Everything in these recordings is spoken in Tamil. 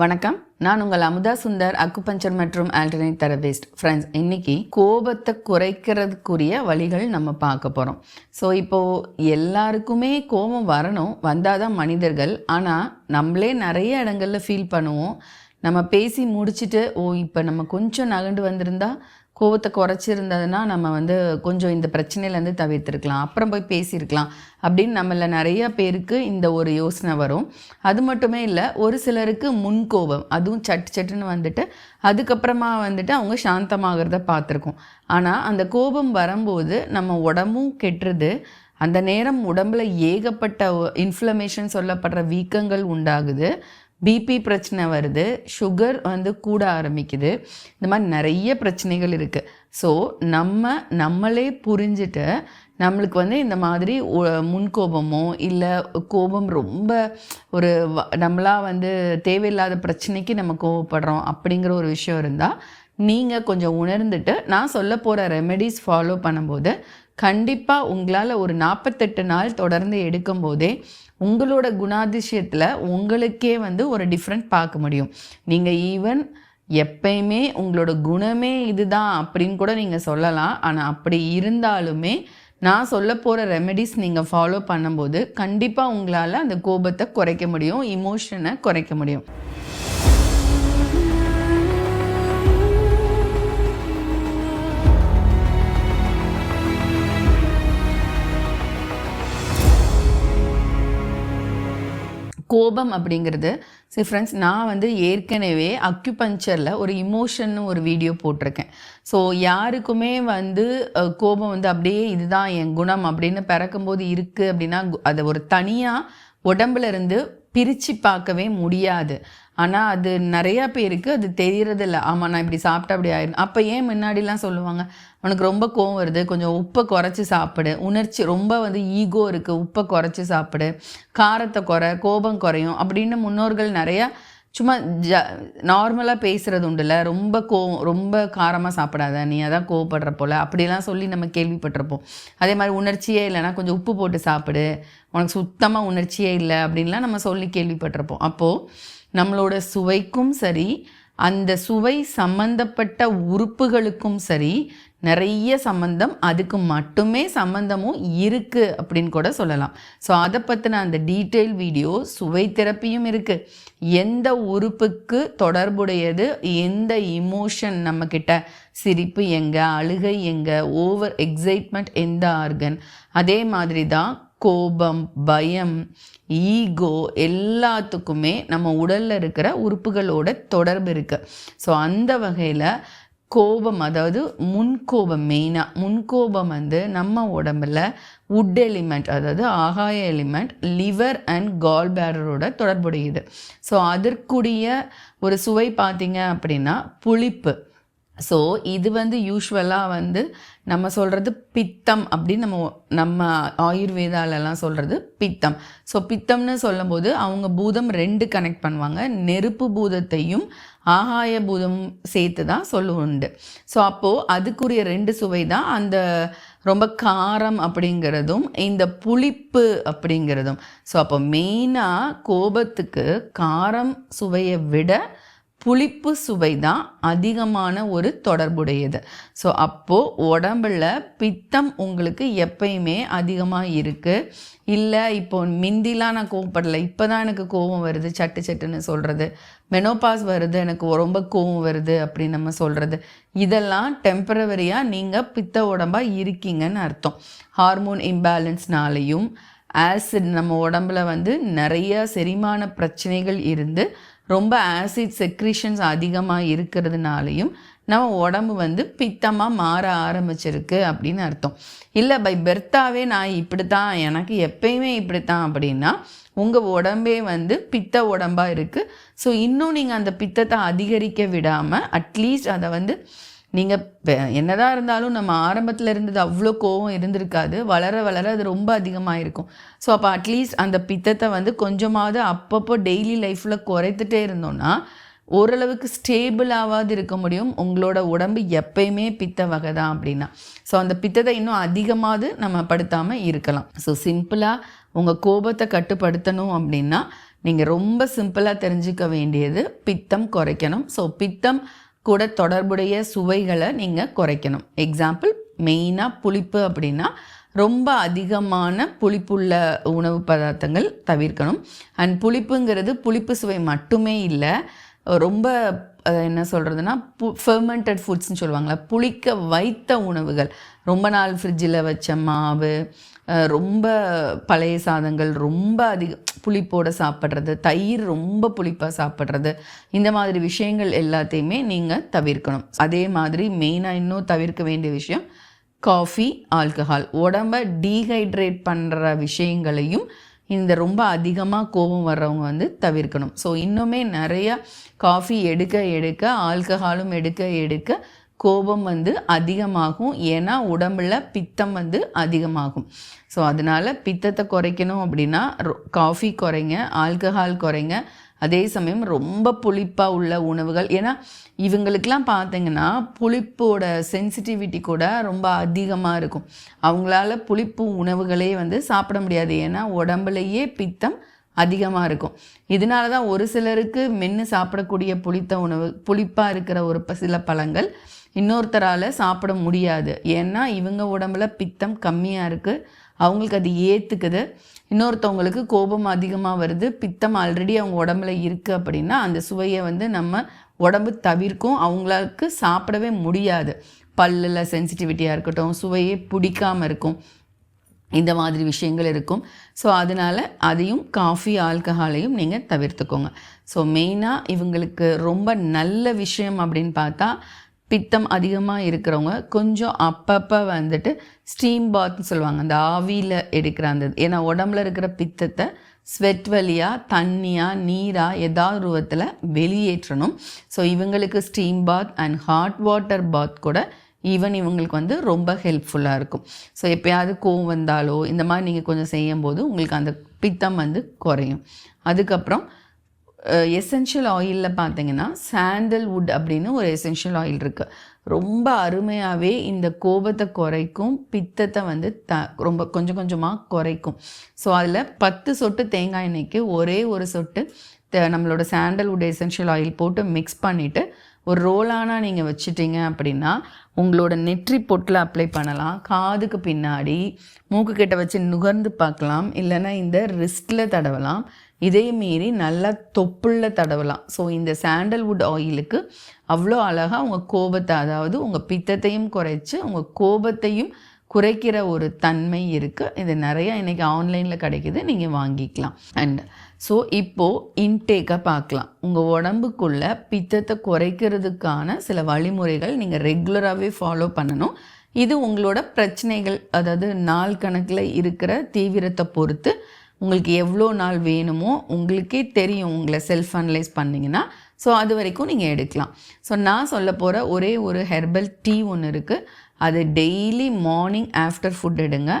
வணக்கம். நான் உங்கள் அமுதா சுந்தர் அக்குபஞ்சர் மற்றும் ஆல்டர்னேட் தெரபிஸ்ட் ஃப்ரெண்ட்ஸ் இன்னைக்கு கோபத்தை குறைக்கிறதுக்குரிய வழிகள் நம்ம பார்க்க போகிறோம் ஸோ இப்போது எல்லாருக்குமே கோபம் வரணும் வந்தால் தான் மனிதர்கள். ஆனால் நம்மளே நிறைய இடங்களில் ஃபீல் பண்ணுவோம். நம்ம பேசி முடிச்சுட்டு ஓ இப்போ நம்ம கொஞ்சம் நகண்டு வந்திருந்தால் கோவத்தை குறைச்சிருந்ததுன்னா நம்ம வந்து கொஞ்சம் இந்த பிரச்சனையிலேருந்து தவிர்த்துருக்கலாம். அப்புறம் போய் பேசியிருக்கலாம் அப்படின்னு நம்மள நிறைய பேருக்கு இந்த ஒரு யோசனை வரும். அது மட்டுமே இல்லை ஒரு சிலருக்கு முன்கோபம் அதுவும் சட்டு சட்டுன்னு வந்துட்டு அதுக்கப்புறமா வந்துட்டு அவங்க சாந்தமாகிறத பார்த்துருக்கோம். ஆனால் அந்த கோபம் வரும்போது நம்ம உடம்பும் கெட்டுறது அந்த நேரம் உடம்புல ஏகப்பட்ட இன்ஃப்ளமேஷன் சொல்லப்படுற வீக்கங்கள் உண்டாகுது. பிபி பிரச்சனை வருது சுகர் வந்து கூட ஆரம்பிக்குது. இந்த மாதிரி நிறைய பிரச்சனைகள் இருக்குது ஸோ நம்ம நம்மளே புரிஞ்சுட்டு நம்மளுக்கு வந்து இந்த மாதிரி ஒ- முன்கோபமோ இல்லை கோபம் ரொம்ப ஒரு வ- நம்மளா வந்து தேவையில்லாத பிரச்சனைக்கு நம்ம கோவப்படுறோம் அப்படிங்கிற ஒரு விஷயம் இருந்தால் நீங்கள் கொஞ்சம் உணர்ந்துட்டு நான் சொல்ல போகிற ரெமெடிஸ் ஃபாலோ பண்ணும்போது கண்டிப்பாக உங்களால் ஒரு நாற்பத்தெட்டு நாள் தொடர்ந்து எடுக்கும்போதே உங்களோட குணாதிசயத்தில் உங்களுக்கே வந்து ஒரு டிஃப்ரெண்ட் பார்க்க முடியும். நீங்கள் ஈவன் எப்பயுமே உங்களோட குணமே இதுதான் அப்படின்னு கூட நீங்கள் சொல்லலாம். ஆனால் அப்படி இருந்தாலுமே நான் சொல்ல போகிற ரெமெடிஸ் நீங்கள் ஃபாலோ பண்ணும்போது கண்டிப்பாக உங்களால் அந்த கோபத்தை குறைக்க முடியும் இமோஷனை குறைக்க முடியும். கோபம் அப்படிங்கிறது. சரி ஃப்ரெண்ட்ஸ் நான் வந்து ஏற்கனவே அக்யூபஞ்சரில் ஒரு இமோஷன்னு ஒரு வீடியோ போட்டிருக்கேன். ஸோ யாருக்குமே வந்து கோபம் வந்து அப்படியே இதுதான் என் குணம் அப்படின்னு பிறக்கும்போது இருக்குது அப்படின்னா அதை ஒரு தனியாக உடம்புல இருந்து பிரித்து பார்க்கவே முடியாது. ஆனால் அது நிறையா பேருக்கு அது தெரியறதில்ல. ஆமாம் நான் இப்படி சாப்பிட்டா அப்படி ஆயிடும் அப்போ ஏன் முன்னாடிலாம் சொல்லுவாங்க உனக்கு ரொம்ப கோவம் வருது கொஞ்சம் உப்பை குறைச்சி சாப்பிடு. உணர்ச்சி ரொம்ப வந்து ஈகோ இருக்குது உப்பை குறைச்சி சாப்பிடு. காரத்தை குறை கோபம் குறையும். அப்படின்னு முன்னோர்கள் நிறையா சும்மா ஜ நார்மலாக பேசுகிறது உண்டுல. ரொம்ப கோவம் ரொம்ப காரமாக சாப்பிடாத. நீ அதான் கோவப்படுற போல். அப்படிலாம் சொல்லி நம்ம கேள்விப்பட்டிருப்போம். அதே மாதிரி உணர்ச்சியே இல்லைன்னா கொஞ்சம் உப்பு போட்டு சாப்பிடு. உனக்கு சுத்தமாக உணர்ச்சியே இல்லை அப்படின்லாம் நம்ம சொல்லி கேள்விப்பட்டிருப்போம். அப்போது நம்மளோட சுவைக்கும் சரி அந்த சுவை சம்பந்தப்பட்ட உறுப்புகளுக்கும் சரி நிறைய சம்பந்தம் அதுக்கு மட்டுமே சம்பந்தமும் இருக்குது அப்படின்னு கூட சொல்லலாம். ஸோ அதை பற்றின அந்த டீட்டெயில் வீடியோ சுவை திறப்பியும் இருக்குது எந்த உறுப்புக்கு தொடர்புடையது எந்த இமோஷன் நம்மக்கிட்ட சிரிப்பு எங்கே அழுகை எங்கே ஓவர் எக்ஸைட்மெண்ட் எந்த ஆர்கன் அதே மாதிரி தான் கோபம் பயம் ஈகோ எல்லாத்துக்குமே நம்ம உடலில் இருக்கிற உறுப்புகளோட தொடர்பு இருக்குது ஸோ அந்த வகையில் கோபம் அதாவது முன்கோபம் மெயினாக முன்கோபம் வந்து நம்ம உடம்புல உட் எலிமெண்ட் அதாவது ஆகாய எலிமெண்ட் லிவர் அண்ட் கால் பேரரோட தொடர்புடையது. ஸோ அதற்குரிய ஒரு சுவை பார்த்தீங்க அப்படின்னா புளிப்பு. ஸோ இது வந்து யூஸ்வலாக வந்து நம்ம சொல்கிறது பித்தம் அப்படின்னு நம்ம நம்ம ஆயுர்வேதாலெல்லாம் சொல்கிறது பித்தம். ஸோ பித்தம்னு சொல்லும்போது அவங்க பூதம் ரெண்டு கனெக்ட் பண்ணுவாங்க. நெருப்பு பூதத்தையும் ஆகாய பூதம் சேர்த்து தான் சொல்லுவுண்டு ஸோ அப்போது அதுக்குரிய ரெண்டு சுவை தான் அந்த ரொம்ப காரம் அப்படிங்கிறதும் இந்த புளிப்பு அப்படிங்கிறதும். ஸோ அப்போ மெயினாக கோபத்துக்கு காரம் சுவையை விட புளிப்பு சுவை தான் அதிகமான ஒரு தொடர்புடையது. ஸோ அப்போது உடம்புல பித்தம் உங்களுக்கு எப்பயுமே அதிகமாக இருக்குது இல்லை இப்போ மிந்திலாம் நான் கோவப்படலை. இப்போ தான் எனக்கு கோவம் வருது. சட்டு சட்டுன்னு சொல்கிறது மெனோபாஸ் வருது. எனக்கு ரொம்ப கோவம் வருது அப்படின்னு நம்ம சொல்கிறது இதெல்லாம் டெம்பரவரியாக நீங்கள் பித்த உடம்பாக இருக்கீங்கன்னு அர்த்தம். ஹார்மோன் இம்பேலன்ஸ்னாலையும் ஆசிட் நம்ம உடம்புல வந்து நிறைய செரிமான பிரச்சனைகள் இருந்து ரொம்ப ஆசிட் செக்ரீஷன்ஸ் அதிகமாக இருக்கிறதுனாலையும் நம்ம உடம்பு வந்து பித்தமாக மாற ஆரம்பிச்சிருக்கு அப்படின்னு அர்த்தம். இல்லை பை பெர்த்தாவே நான் இப்படி தான் எனக்கு எப்பயுமே இப்படி தான் அப்படின்னா உங்கள் உடம்பே வந்து பித்த உடம்பாக இருக்குது ஸோ இன்னும் நீங்கள் அந்த பித்தத்தை அதிகரிக்க விடாமல் அட்லீஸ்ட் அதை வந்து நீங்கள் என்னதான் இருந்தாலும் நம்ம ஆரம்பத்தில் இருந்தது அவ்வளோ கோவம் இருந்திருக்காது. வளர வளர அது ரொம்ப அதிகமாக இருக்கும் ஸோ அப்போ அட்லீஸ்ட் அந்த பித்தத்தை வந்து கொஞ்சமாவது அப்பப்போ டெய்லி லைஃப்பில் குறைத்துட்டே இருந்தோம்னா ஓரளவுக்கு ஸ்டேபிளாவது இருக்க முடியும். உங்களோட உடம்பு எப்பயுமே பித்த வகை தான் அப்படின்னா. ஸோ அந்த பித்தத்தை இன்னும் அதிகமாவது நம்ம படுத்தாமல் இருக்கலாம். ஸோ சிம்பிளாக உங்கள் கோபத்தை கட்டுப்படுத்தணும் அப்படின்னா நீங்கள் ரொம்ப சிம்பிளாக தெரிஞ்சுக்க வேண்டியது பித்தம் குறைக்கணும். ஸோ பித்தம் கூட தொடர்புடைய சுவைகளை நீங்கள் குறைக்கணும். எக்ஸாம்பிள் மெயினாக புளிப்பு அப்படின்னா ரொம்ப அதிகமான புளிப்புள்ள உணவு பதார்த்தங்கள் தவிர்க்கணும். அண்ட் புளிப்புங்கிறது புளிப்பு சுவை மட்டுமே இல்லை ரொம்ப என்ன சொல்கிறதுனா பு ஃபெர்மெண்டட் ஃபுட்ஸ்னு சொல்லுவாங்களா புளிக்க வைத்த உணவுகள். ரொம்ப நாள் ஃப்ரிட்ஜில் வச்ச மாவு ரொம்ப பழைய சாதங்கள் ரொம்ப அதிக புளிப்போடு சாப்பிட்றது தயிர் ரொம்ப புளிப்பாக சாப்பிட்றது இந்த மாதிரி விஷயங்கள் எல்லாத்தையுமே நீங்கள் தவிர்க்கணும். அதே மாதிரி மெயினாக இன்னும் தவிர்க்க வேண்டிய விஷயம் காஃபி ஆல்கஹால் உடம்ப டீஹைட்ரேட் பண்ணுற விஷயங்களையும் இந்த ரொம்ப அதிகமாக கோபம் வர்றவங்க வந்து தவிர்க்கணும். ஸோ இன்னுமே நிறையா காஃபி எடுக்க எடுக்க ஆல்கஹாலும் எடுக்க எடுக்க கோபம் வந்து அதிகமாகும். ஏன்னா உடம்புல பித்தம் வந்து அதிகமாகும். ஸோ அதனால் பித்தத்தை குறைக்கணும் அப்படின்னா காஃபி குறைங்க ஆல்கஹால் குறைங்க. அதே சமயம் ரொம்ப புளிப்பாக உள்ள உணவுகள். ஏன்னா இவங்களுக்கெல்லாம் பார்த்தீங்கன்னா புளிப்போட சென்சிட்டிவிட்டி கூட ரொம்ப அதிகமாக இருக்கும். அவங்களால புளிப்பு உணவுகளே வந்து சாப்பிட முடியாது. ஏன்னா உடம்புலையே பித்தம் அதிகமாக இருக்கும். இதனால தான் ஒரு சிலருக்கு மென்று சாப்பிடக்கூடிய புளித்த உணவு புளிப்பாக இருக்கிற ஒரு ப- சில பழங்கள் இன்னொருத்தரால் சாப்பிட முடியாது. ஏன்னா இவங்க உடம்புல பித்தம் கம்மியாக இருக்குது அவங்களுக்கு அது ஏற்றுக்குது இன்னொருத்தவங்களுக்கு கோபம் அதிகமாக வருது. பித்தம் ஆல்ரெடி அவங்க உடம்புல இருக்குது அப்படின்னா அந்த சுவையை வந்து நம்ம உடம்பு தவிர்க்கும். அவங்களுக்கு சாப்பிடவே முடியாது. பல்லில் சென்சிட்டிவிட்டியாக இருக்கட்டும் சுவையே பிடிக்காமல் இருக்கும். இந்த மாதிரி விஷயங்கள் இருக்கும். ஸோ அதனால் அதையும் காஃபி ஆல்கஹாலையும் நீங்கள் தவிர்த்துக்கோங்க. ஸோ மெயினாக இவங்களுக்கு ரொம்ப நல்ல விஷயம் அப்படின்னு பார்த்தா பித்தம் அதிகமாக இருக்கிறவங்க கொஞ்சம் அப்பப்போ வந்துட்டு ஸ்டீம் பாத்னு சொல்லுவாங்க. அந்த ஆவியில் எடுக்கிற அந்த ஏன்னா உடம்புல இருக்கிற பித்தத்தை ஸ்வெட் வழியாக தண்ணியாக நீராக ஏதாவது ரூபத்தில் வெளியேற்றணும். ஸோ இவங்களுக்கு steam bath and hot water bath கூட ஈவன் இவங்களுக்கு வந்து ரொம்ப ஹெல்ப்ஃபுல்லாக இருக்கும். ஸோ எப்பயாவது கோவம் வந்தாலோ இந்த மாதிரி நீங்கள் கொஞ்சம் செய்யும்போது உங்களுக்கு அந்த பித்தம் வந்து குறையும். அதுக்கப்புறம் எசென்ஷியல் ஆயிலில் பார்த்தீங்கன்னா சாண்டல்வுட் அப்படின்னு ஒரு எசென்ஷியல் ஆயில் இருக்குது ரொம்ப அருமையாகவே இந்த கோபத்தை குறைக்கும் பித்தத்தை வந்து த ரொம்ப கொஞ்சம் கொஞ்சமாக குறைக்கும். ஸோ அதில் பத்து சொட்டு தேங்காய் எண்ணெய்க்கு ஒரே ஒரு சொட்டு த- நம்மளோட சாண்டல்வுட் எசென்ஷியல் ஆயில் போட்டு மிக்ஸ் பண்ணிவிட்டு ஒரு ரோலானா நீங்கள் வச்சுட்டீங்க அப்படின்னா உங்களோட நெற்றி பொட்டில் அப்ளை பண்ணலாம். காதுக்கு பின்னாடி மூக்கு கிட்ட வச்சு நுகர்ந்து பார்க்கலாம். இல்லைன்னா இந்த ரிஸ்ட்டில் தடவலாம். இதே மீறி நல்லா தொப்புள்ள தடவலாம். ஸோ இந்த சாண்டல்வுட் ஆயிலுக்கு அவ்வளோ அழகாக உங்கள் கோபத்தை அதாவது உங்கள் பித்தத்தையும் குறைச்சி உங்கள் கோபத்தையும் குறைக்கிற ஒரு தன்மை இருக்குது இது நிறையா இன்றைக்கி ஆன்லைனில் கிடைக்குது. நீங்கள் வாங்கிக்கலாம். அண்ட் ஸோ இப்போது இன்டேக்கை பார்க்கலாம். உங்கள் உடம்புக்குள்ள பித்தத்தை குறைக்கிறதுக்கான சில வழிமுறைகள் நீங்கள் ரெகுலராகவே ஃபாலோ பண்ணணும். இது உங்களோட பிரச்சனைகள் அதாவது நாள் கணக்கில் இருக்கிற தீவிரத்தை பொறுத்து உங்களுக்கு எவ்வளோ நாள் வேணுமோ உங்களுக்கே தெரியும் உங்களை செல்ஃப் அனலைஸ் பண்ணிங்கன்னா ஸோ அது வரைக்கும் நீங்கள் எடுக்கலாம். ஸோ நான் சொல்ல போகிற ஒரே ஒரு ஹெர்பல் டீ ஒன்று இருக்குது அது டெய்லி மார்னிங் ஆஃப்டர் ஃபுட் எடுங்க.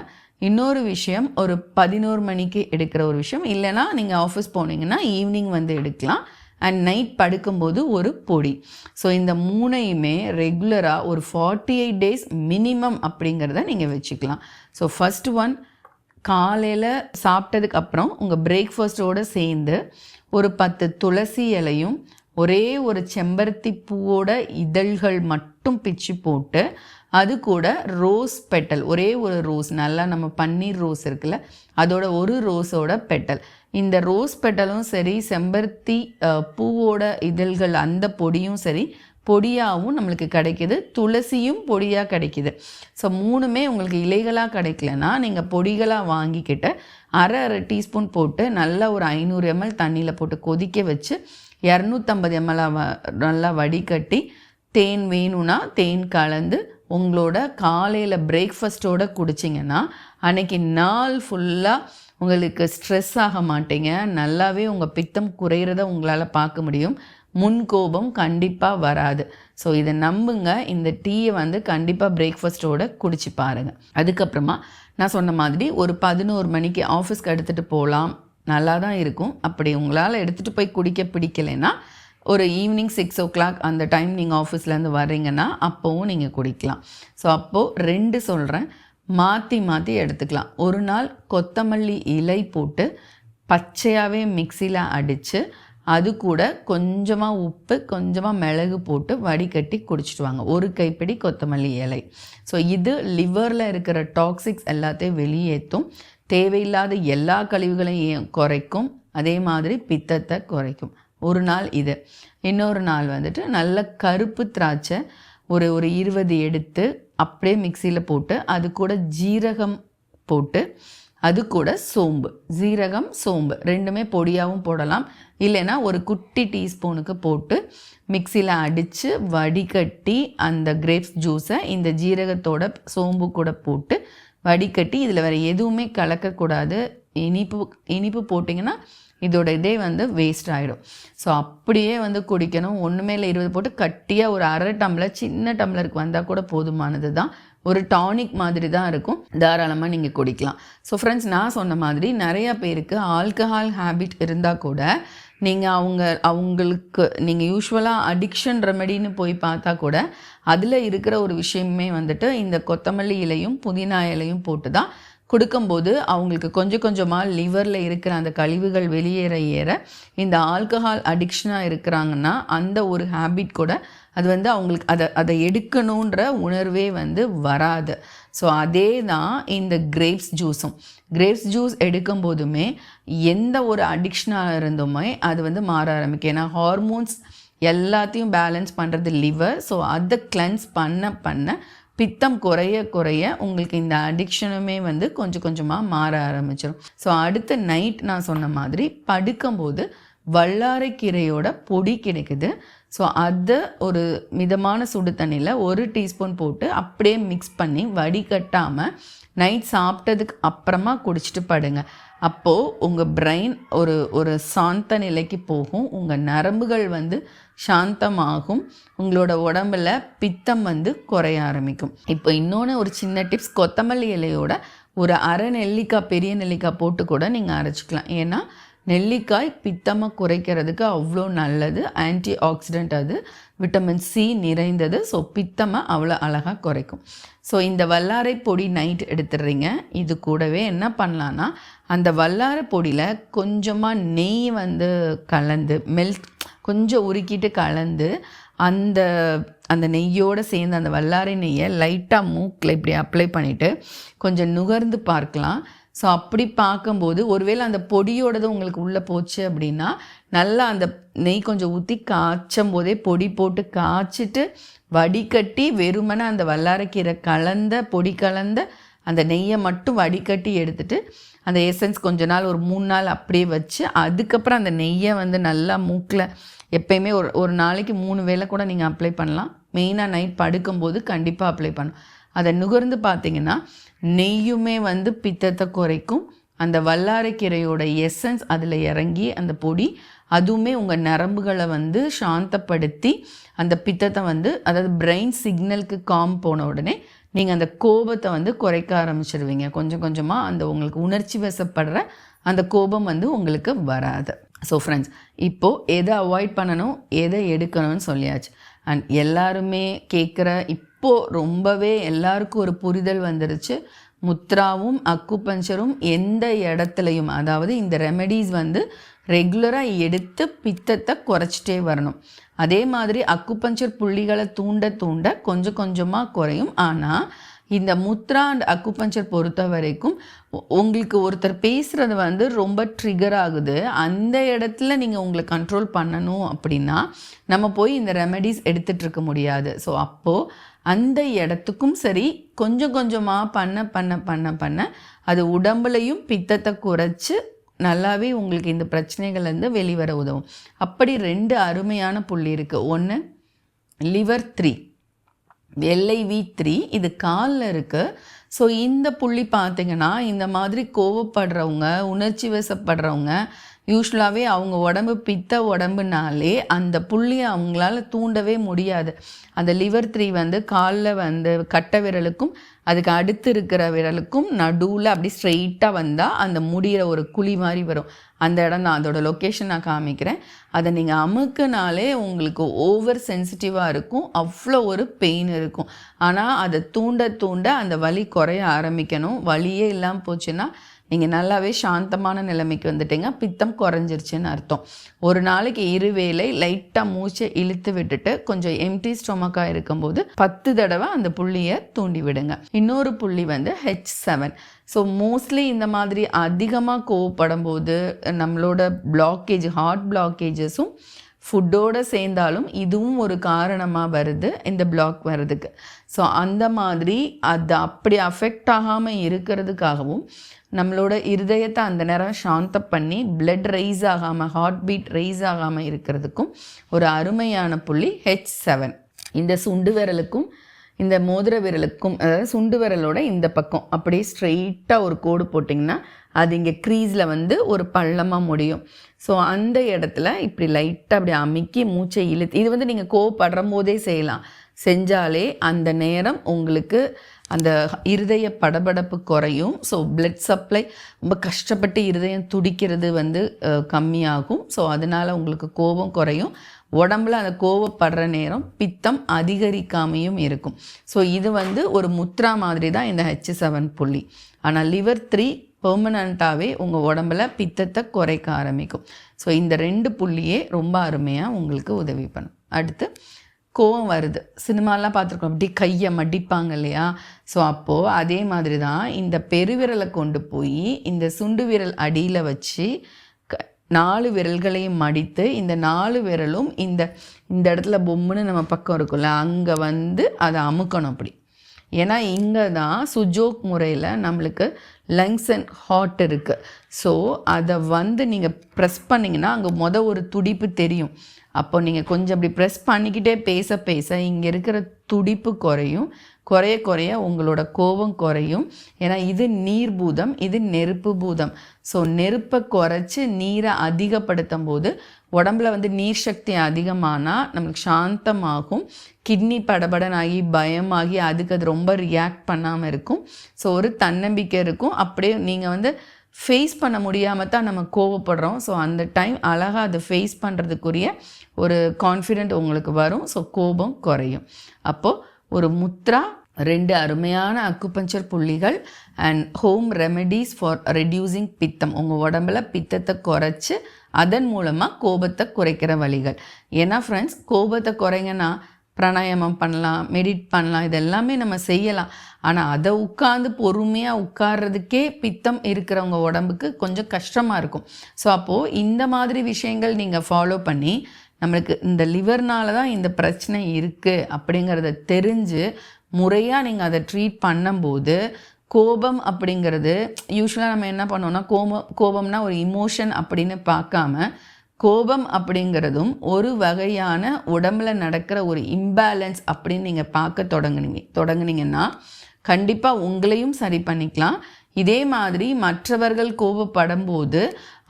இன்னொரு விஷயம் ஒரு பதினோரு மணிக்கு எடுக்கிற ஒரு விஷயம். இல்லைன்னா நீங்கள் ஆஃபீஸ் போனீங்கன்னா ஈவினிங் வந்து எடுக்கலாம். அண்ட் நைட் படுக்கும்போது ஒரு பொடி. ஸோ இந்த மூணையுமே ரெகுலராக ஒரு ஃபார்ட்டி எயிட் டேஸ் மினிமம் அப்படிங்கிறத நீங்கள் வச்சுக்கலாம். ஸோ ஃபஸ்ட் ஒன் காலையில் சாப்பிட்டதுக்கு அப்புறம் உங்கள் பிரேக்ஃபாஸ்ட்டோடு சேர்ந்து ஒரு பத்து துளசி இலையும் ஒரே ஒரு செம்பருத்தி பூவோட இதழ்கள் மட்டும் பிச்சு போட்டு அது கூட ரோஸ் பெட்டல் ஒரே ஒரு ரோஸ் நல்லா நம்ம பன்னீர் ரோஸ் இருக்குல்ல அதோட ஒரு ரோஸோட பெட்டல் இந்த ரோஸ் பெட்டலும் சரி செம்பருத்தி பூவோட இதழ்கள் அந்த பொடியும் சரி பொடியாகவும் நம்மளுக்கு கிடைக்கிது. துளசியும் பொடியாக கிடைக்கிது. ஸோ மூணுமே உங்களுக்கு இலைகளாக கிடைக்கலனா நீங்கள் பொடிகளாக வாங்கிக்கிட்டு அரை அரை டீஸ்பூன் போட்டு நல்லா ஒரு ஐநூறு எம்எல் தண்ணியில் போட்டு கொதிக்க வச்சு இரநூத்தம்பது எம்எல் நல்லா வடிகட்டி தேன் வேணும்னா தேன் கலந்து உங்களோட காலையில் பிரேக்ஃபாஸ்ட்டோட குடிச்சிங்கன்னா அன்னைக்கு நாள் ஃபுல்லாக உங்களுக்கு ஸ்ட்ரெஸ் ஆக மாட்டீங்க. நல்லாவே உங்கள் பித்தம் குறையிறத உங்களால் பார்க்க முடியும். முன்கோபம் கண்டிப்பாக வராது. ஸோ இதை நம்புங்க. இந்த டீயை வந்து கண்டிப்பாக பிரேக்ஃபாஸ்ட்டோட குடிச்சு பாருங்கள் அதுக்கப்புறமா நான் சொன்ன மாதிரி ஒரு பதினோரு மணிக்கு ஆஃபீஸ்க்கு எடுத்துகிட்டு போகலாம் நல்லா தான் இருக்கும். அப்படி உங்களால் எடுத்துகிட்டு போய் குடிக்க பிடிக்கலைன்னா ஒரு ஈவினிங் சிக்ஸ் ஓ கிளாக் அந்த டைம் நீங்கள் ஆஃபீஸ்லேருந்து வர்றீங்கன்னா அப்போவும் நீங்கள் குடிக்கலாம். ஸோ அப்போது ரெண்டு சொல்கிறேன் மாற்றி மாற்றி எடுத்துக்கலாம். ஒரு நாள் கொத்தமல்லி இலை போட்டு பச்சையாகவே மிக்சியில் அடித்து அது கூட கொஞ்சமாக உப்பு கொஞ்சமாக மிளகு போட்டு வடிகட்டி குடிச்சிட்டு வாங்க ஒரு கைப்பிடி கொத்தமல்லி இலை. ஸோ இது லிவரில் இருக்கிற டாக்ஸிக்ஸ் எல்லாத்தையும் வெளியேற்றும் தேவையில்லாத எல்லா கழிவுகளையும் குறைக்கும். அதே மாதிரி பித்தத்தை குறைக்கும். ஒரு நாள் இது. இன்னொரு நாள் வந்துட்டு நல்ல கருப்பு திராட்சை ஒரு ஒரு இருபது எடுத்து அப்படியே மிக்சியில் போட்டு அது கூட ஜீரகம் போட்டு அது கூட சோம்பு. ஜீரகம் சோம்பு. ரெண்டுமே பொடியாகவும் போடலாம். இல்லைன்னா ஒரு குட்டி டீஸ்பூனுக்கு போட்டு மிக்சியில் அடித்து வடிகட்டி அந்த கிரேப்ஸ் ஜூஸை இந்த ஜீரகத்தோட சோம்பு கூட போட்டு வடிகட்டி இதில் வேறு எதுவுமே கலக்கக்கூடாது. இனிப்பு இனிப்பு போட்டிங்கன்னா இதோட இதே வந்து வேஸ்ட் ஆகிடும் ஸோ அப்படியே வந்து குடிக்கணும். ஒன்றுமே இல்லை இருபது போட்டு கட்டியாக ஒரு அரை டம்ளர் சின்ன டம்ளருக்கு வந்தால் கூட போதுமானது தான் ஒரு டானிக் மாதிரி தான் இருக்கும். தாராளமாக நீங்கள் குடிக்கலாம். ஸோ ஃப்ரெண்ட்ஸ் நான் சொன்ன மாதிரி நிறையா பேருக்கு ஆல்கஹால் ஹேபிட் இருந்தால் கூட நீங்கள் அவங்க அவங்களுக்கு நீங்கள் யூஸ்வலாக அடிக்ஷன் ரெமெடின்னு போய் பார்த்தா கூட அதில் இருக்கிற ஒரு விஷயமே வந்துட்டு இந்த கொத்தமல்லி இலையும் புதினா இலையும் போட்டு தான் கொடுக்கும்போது அவங்களுக்கு கொஞ்சம் கொஞ்சமாக லிவரில் இருக்கிற அந்த கழிவுகள் வெளியேற ஏற இந்த ஆல்கஹால் அடிக்ஷனாக இருக்கிறாங்கன்னா அந்த ஒரு ஹேபிட் கூட அது வந்து அவங்களுக்கு அதை அதை எடுக்கணுன்ற உணர்வே வந்து வராது. ஸோ அதே தான் இந்த கிரேப்ஸ் ஜூஸும் கிரேப்ஸ் ஜூஸ் எடுக்கும் போதுமே எந்த ஒரு அடிக்ஷனாக இருந்துமே அது வந்து மாற ஆரம்பிக்கும். ஏன்னா ஹார்மோன்ஸ் எல்லாத்தையும் பேலன்ஸ் பண்ணுறது லிவர் ஸோ அதை கிளென்ஸ் பண்ண பண்ண பித்தம் குறைய குறைய உங்களுக்கு இந்த அடிக்ஷனுமே வந்து கொஞ்சம் கொஞ்சமாக மாற ஆரம்பிச்சிடும் ஸோ அடுத்த நைட் நான் சொன்ன மாதிரி படுக்கும்போது வல்லாரைக்கீரையோட பொடி கிடைக்குது. ஸோ அதை ஒரு மிதமான சுடு தண்ணியில் ஒரு டீஸ்பூன் போட்டு அப்படியே மிக்ஸ் பண்ணி வடிகட்டாமல் நைட் சாப்பிட்டதுக்கு அப்புறமா குடிச்சிட்டு படுங்க. அப்போது உங்கள் பிரெயின் ஒரு ஒரு சாந்த நிலைக்கு போகும். உங்கள் நரம்புகள் வந்து சாந்தமாகும். உங்களோட உடம்புல பித்தம் வந்து குறைய ஆரம்பிக்கும். இப்போ இன்னொன்று ஒரு சின்ன டிப்ஸ் கொத்தமல்லி இலையோட ஒரு அரை நெல்லிக்காய் பெரிய நெல்லிக்காய் போட்டு கூட நீங்கள் அரைச்சிக்கலாம். ஏன்னா நெல்லிக்காய் பித்தமாக குறைக்கிறதுக்கு அவ்வளோ நல்லது. ஆன்டி ஆக்சிடெண்ட் அது. விட்டமின் சி நிறைந்தது. ஸோ பித்தமாக அவ்வளோ அழகாக குறைக்கும். ஸோ இந்த வல்லாரை பொடி நைட் எடுத்துடுறீங்க. இது கூடவே என்ன பண்ணலான்னா அந்த வல்லாரை பொடியில் கொஞ்சமாக நெய் வந்து கலந்து மெல்ட் கொஞ்சம் உருக்கிட்டு கலந்து அந்த அந்த நெய்யோடு சேர்ந்து அந்த வல்லாரை நெய்யை லைட்டாக மூக்கில் இப்படி அப்ளை பண்ணிவிட்டு கொஞ்சம் நுகர்ந்து பார்க்கலாம். ஸோ அப்படி பார்க்கும்போது ஒருவேளை அந்த பொடியோடது உங்களுக்கு உள்ளே போச்சு அப்படின்னா நல்லா அந்த நெய் கொஞ்சம் ஊற்றி காய்ச்சும் போதே பொடி போட்டு காய்ச்சிட்டு வடிகட்டி வெறுமனை அந்த வல்லாரக்கீரை கலந்த பொடி கலந்த அந்த நெய்யை மட்டும் வடிகட்டி எடுத்துட்டு அந்த எசன்ஸ் கொஞ்ச நாள் ஒரு மூணு நாள் அப்படியே வச்சு அதுக்கப்புறம் அந்த நெய்யை வந்து நல்லா மூக்கில் எப்பயுமே ஒரு ஒரு நாளைக்கு மூணு வேளை கூட நீங்கள் அப்ளை பண்ணலாம். மெயினாக நைட் படுக்கும்போது கண்டிப்பாக அப்ளை பண்ணணும். அதை நுகர்ந்து பார்த்தீங்கன்னா நெய்யுமே வந்து பித்தத்தை குறைக்கும். அந்த வல்லாரைக்கீரையோட எசன்ஸ் அதில் இறங்கி அந்த பொடி அதுவுமே உங்கள் நரம்புகளை வந்து சாந்தப்படுத்தி அந்த பித்தத்தை வந்து அதாவது பிரெயின் சிக்னலுக்கு காம் போன உடனே நீங்கள் அந்த கோபத்தை வந்து குறைக்க ஆரம்பிச்சிடுவீங்க கொஞ்சம் கொஞ்சமாக அந்த உங்களுக்கு உணர்ச்சி வசப்படுற அந்த கோபம் வந்து உங்களுக்கு வராது. ஸோ ஃப்ரெண்ட்ஸ் இப்போது எதை அவாய்ட் பண்ணணும் எதை எடுக்கணும்னு சொல்லியாச்சு. அண்ட் எல்லாருமே கேட்குற இப் இப்போது ரொம்பவே எல்லாருக்கும் ஒரு புரிதல் வந்துருச்சு. முத்ராவும் அக்குபஞ்சரும் எந்த இடத்துலையும் அதாவது இந்த ரெமெடிஸ் வந்து ரெகுலராக எடுத்து பித்தத்தை குறைச்சிட்டே வரணும். அதே மாதிரி அக்குபஞ்சர் புள்ளிகளை தூண்ட தூண்ட கொஞ்சம் கொஞ்சமாக குறையும். ஆனால் இந்த முத்ரா அண்ட் அக்குபஞ்சர் பொறுத்த வரைக்கும் உங்களுக்கு ஒருத்தர் பேசுகிறது வந்து ரொம்ப ட்ரிகர் ஆகுது. அந்த இடத்துல நீங்கள் உங்களை கண்ட்ரோல் பண்ணணும் அப்படின்னா நம்ம போய் இந்த ரெமெடிஸ் எடுத்துகிட்ருக்க முடியாது. ஸோ அப்போது அந்த இடத்துக்கும் சரி கொஞ்சம் கொஞ்சமாக பண்ண பண்ண பண்ண பண்ண அது உடம்புலையும் பித்தத்தை குறைச்சி நல்லாவே உங்களுக்கு இந்த பிரச்சனைகள்லேருந்து வெளிவர உதவும். அப்படி ரெண்டு அருமையான புள்ளி இருக்குது ஒன்று லிவர் த்ரீ எல்ஐவி த்ரீ இது காலில் இருக்குது ஸோ இந்த புள்ளி பார்த்திங்கன்னா இந்த மாதிரி கோவப்படுறவங்க உணர்ச்சி வசப்படுறவங்க யூஸ்வலாகவே அவங்க உடம்பு பித்த உடம்புனாலே அந்த புள்ளியை அவங்களால தூண்டவே முடியாது. அந்த லிவர் த்ரீ வந்து காலில் வந்து கட்டை விரலுக்கும் அதுக்கு அடுத்து இருக்கிற விரலுக்கும் நடுவில் அப்படி ஸ்ட்ரெயிட்டாக வந்தால் அந்த முடிகிற ஒரு குழி மாதிரி வரும். அந்த இடம் தான் அதோடய லொக்கேஷன் நான் காமிக்கிறேன். அதை நீங்கள் அமுக்குனாலே உங்களுக்கு ஓவர் சென்சிட்டிவாக இருக்கும். அவ்வளோ ஒரு பெயின் இருக்கும். ஆனால் அதை தூண்ட தூண்ட அந்த வலி குறைய ஆரம்பிக்கணும். வலியே இல்லாமல் போச்சுன்னா நீங்கள் நல்லாவே சாந்தமான நிலைமைக்கு வந்துட்டீங்க. பித்தம் குறைஞ்சிருச்சுன்னு அர்த்தம். ஒரு நாளைக்கு இருவேளை லைட்டாக மூச்சை இழுத்து விட்டுட்டு கொஞ்சம் எம்டி ஸ்டொமக்காக இருக்கும்போது பத்து தடவை அந்த புள்ளியை தூண்டி விடுங்க. இன்னொரு புள்ளி வந்து ஹெச் செவன் ஸோ மோஸ்ட்லி இந்த மாதிரி அதிகமாக கோவப்படும் போது நம்மளோட பிளாக்கேஜ் ஹார்ட் பிளாக்கேஜஸும் ஃபுட்டோடு சேர்ந்தாலும் இதுவும் ஒரு காரணமாக வருது இந்த பிளாக் வர்றதுக்கு. ஸோ அந்த மாதிரி அது அப்படி அஃபெக்ட் ஆகாமல் இருக்கிறதுக்காகவும் நம்மளோட இருதயத்தை அந்த நேரம் சாந்த பண்ணி பிளட் ரைஸ் ஆகாமல் ஹார்ட் பீட் ரைஸ் ஆகாமல் இருக்கிறதுக்கும் ஒரு அருமையான புள்ளி ஹெச் செவன் இந்த சுண்டு விரலுக்கும் இந்த மோதிர விரலுக்கும் அதாவது சுண்டு விரலோட இந்த பக்கம் அப்படியே ஸ்ட்ரெயிட்டாக ஒரு கோடு போட்டிங்கன்னா அது இங்கே க்ரீஸில் வந்து ஒரு பள்ளமாக முடியும். ஸோ அந்த இடத்துல இப்படி லைட்டாக அப்படி அமுக்கி மூச்சை இழுத்து இது வந்து நீங்கள் கோவப்படுற போதே செய்யலாம். செஞ்சாலே அந்த நேரம் உங்களுக்கு அந்த இருதய படபடப்பு குறையும். ஸோ பிளட் சப்ளை ரொம்ப கஷ்டப்பட்டு இருதயம் துடிக்கிறது வந்து கம்மியாகும். ஸோ அதனால் உங்களுக்கு கோபம் குறையும். உடம்புல அந்த கோவப்படுற நேரம் பித்தம் அதிகரிக்காமையும் இருக்கும். ஸோ இது வந்து ஒரு முத்ரா மாதிரி தான் இந்த ஹெச் செவன் புள்ளி. ஆனால் லிவர் த்ரீ பெர்மனண்ட்டாகவே உங்கள் உடம்புல பித்தத்தை குறைக்க ஆரம்பிக்கும். ஸோ இந்த ரெண்டு புள்ளியே ரொம்ப அருமையாக உங்களுக்கு உதவி பண்ணும். அடுத்து கோவம் வருது. சினிமாலாம் பார்த்துருக்கோம். அப்படி கையை மடிப்பாங்க இல்லையா? ஸோ அப்போது அதே மாதிரி தான் இந்த பெருவிரலை கொண்டு போய் இந்த சுண்டு விரல் அடியில் வச்சு க நாலு விரல்களையும் மடித்து இந்த நாலு விரலும் இந்த இந்த இடத்துல பொம்முன்னு நம்ம பக்கம் இருக்கும்ல அங்கே வந்து அதை அமுக்கணும் அப்படி. ஏன்னா இங்கே தான் சுஜோக் முறையில் நம்மளுக்கு லங்ஸ் அண்ட் ஹார்ட் இருக்குது ஸோ அதை வந்து நீங்கள் ப்ரெஸ் பண்ணிங்கன்னா அங்கே மொதல் ஒரு துடிப்பு தெரியும். அப்போ நீங்கள் கொஞ்சம் அப்படி ப்ரெஸ் பண்ணிக்கிட்டே பேச பேச இங்கே இருக்கிற துடிப்பு குறையும். குறைய குறைய உங்களோட கோபம் குறையும். ஏன்னா இது நீர் பூதம் இது நெருப்பு பூதம். ஸோ நெருப்பை குறைச்சி நீரை அதிகப்படுத்தும் போது உடம்புல வந்து நீர் சக்தி அதிகமானால் நம்மளுக்கு சாந்தமாகும். கிட்னி படபடனாகி பயமாகி அதுக்கு அது ரொம்ப ரியாக்ட் பண்ணாமல் இருக்கும். ஸோ ஒரு தன்னம்பிக்கை இருக்கும். அப்படியே நீங்கள் வந்து ஃபேஸ் பண்ண முடியாமல் தான் நம்ம கோவப்படுறோம். ஸோ அந்த டைம் அழகாக அதை ஃபேஸ் பண்ணுறதுக்குரிய ஒரு கான்ஃபிடென்ட் உங்களுக்கு வரும். ஸோ கோபம் குறையும். அப்போது ஒரு முத்ரா ரெண்டு அருமையான அக்குபஞ்சர் புள்ளிகள் and home remedies for reducing பித்தம். உங்கள் உடம்புல பித்தத்தை குறைச்சி அதன் மூலமாக கோபத்தை குறைக்கிற வழிகள். ஏன்னா ஃப்ரெண்ட்ஸ் கோபத்தை குறைங்கன்னா பிராணாயாமம் பண்ணலாம் மெடிட் பண்ணலாம் இதெல்லாமே நம்ம செய்யலாம். ஆனால் அதை உட்காந்து பொறுமையாக உட்கார்றதுக்கே பித்தம் இருக்கிறவங்க உடம்புக்கு கொஞ்சம் கஷ்டமாக இருக்கும். ஸோ அப்போது இந்த மாதிரி விஷயங்கள் நீங்கள் ஃபாலோ பண்ணி நம்மளுக்கு இந்த லிவர்னால தான் இந்த பிரச்சனை இருக்குது அப்படிங்கிறத தெரிஞ்சு முறையாக நீங்கள் அதை ட்ரீட் பண்ணும்போது கோபம் அப்படிங்கிறது யூஸ்வலாக நம்ம என்ன பண்ணோம்னா கோபம் கோபம்னா ஒரு இமோஷன் அப்படின்னு பார்க்காம கோபம் அப்படிங்கிறதும் ஒரு வகையான உடம்புல நடக்கிற ஒரு இம்பேலன்ஸ் அப்படின்னு நீங்கள் பார்க்க தொடங்குனீங்க தொடங்குனீங்கன்னா கண்டிப்பாக உங்களையும் சரி பண்ணிக்கலாம். இதே மாதிரி மற்றவர்கள் கோபப்படும் போது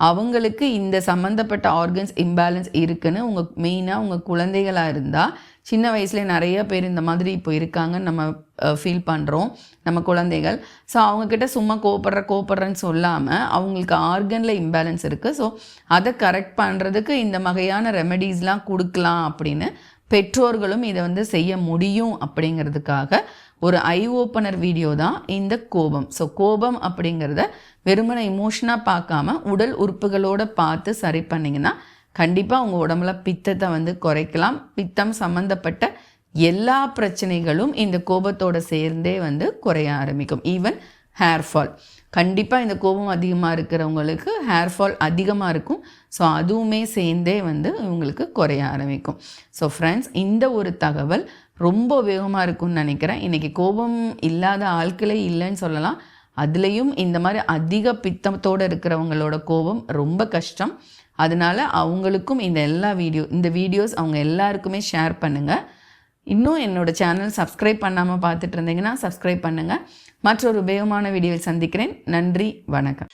அவங்களுக்கு இந்த சம்மந்தப்பட்ட ஆர்கன்ஸ் இம்பேலன்ஸ் இருக்குன்னு உங்கள் மெயினாக உங்கள் குழந்தைகளாக இருந்தால் சின்ன வயசுல நிறைய பேர் இந்த மாதிரி இப்போ இருக்காங்கன்னு நம்ம ஃபீல் பண்ணுறோம் நம்ம குழந்தைகள். ஸோ அவங்கக்கிட்ட சும்மா கோப்படுற கோப்படுறேன்னு சொல்லாமல் அவங்களுக்கு ஆர்கனில் இம்பேலன்ஸ் இருக்குது ஸோ அதை கரெக்ட் பண்ணுறதுக்கு இந்த வகையான ரெமெடிஸ்லாம் கொடுக்கலாம் அப்படின்னு பெற்றோர்களும் இதை வந்து செய்ய முடியும் அப்படிங்கிறதுக்காக ஒரு ஐ ஓப்பனர் வீடியோ தான் இந்த கோபம். ஸோ கோபம் அப்படிங்கிறத வெறுமனை இமோஷனாக பார்க்காம உடல் உறுப்புகளோடு பார்த்து சரி பண்ணிங்கன்னா கண்டிப்பாக உங்கள் உடம்புல பித்தத்தை வந்து குறைக்கலாம். பித்தம் சம்மந்தப்பட்ட எல்லா பிரச்சனைகளும் இந்த கோபத்தோடு சேர்ந்தே வந்து குறைய ஆரம்பிக்கும். ஈவன் ஹேர் ஃபால் கண்டிப்பாக இந்த கோபம் அதிகமாக இருக்கிறவங்களுக்கு ஹேர் ஃபால் அதிகமாக இருக்கும். ஸோ அதுவுமே சேர்ந்தே வந்து இவங்களுக்கு குறைய ஆரம்பிக்கும். ஸோ ஃப்ரெண்ட்ஸ் இந்த ஒரு தகவல் ரொம்ப உபயோகமாக இருக்கும்னு நினைக்கிறேன். இன்றைக்கி கோபம் இல்லாத ஆட்களே இல்லைன்னு சொல்லலாம். அதுலேயும் இந்த மாதிரி அதிக பித்தத்தோடு இருக்கிறவங்களோட கோபம் ரொம்ப கஷ்டம். அதனால் அவங்களுக்கும் இந்த எல்லா வீடியோ இந்த வீடியோஸ் அவங்க எல்லாருக்குமே ஷேர் பண்ணுங்கள் இன்னும் என்னோடய சேனல் சப்ஸ்கிரைப் பண்ணாமல் பார்த்துட்டு இருந்தீங்கன்னா சப்ஸ்கிரைப் பண்ணுங்கள் மற்றொரு உபயோகமான வீடியோவில் சந்திக்கிறேன். நன்றி வணக்கம்.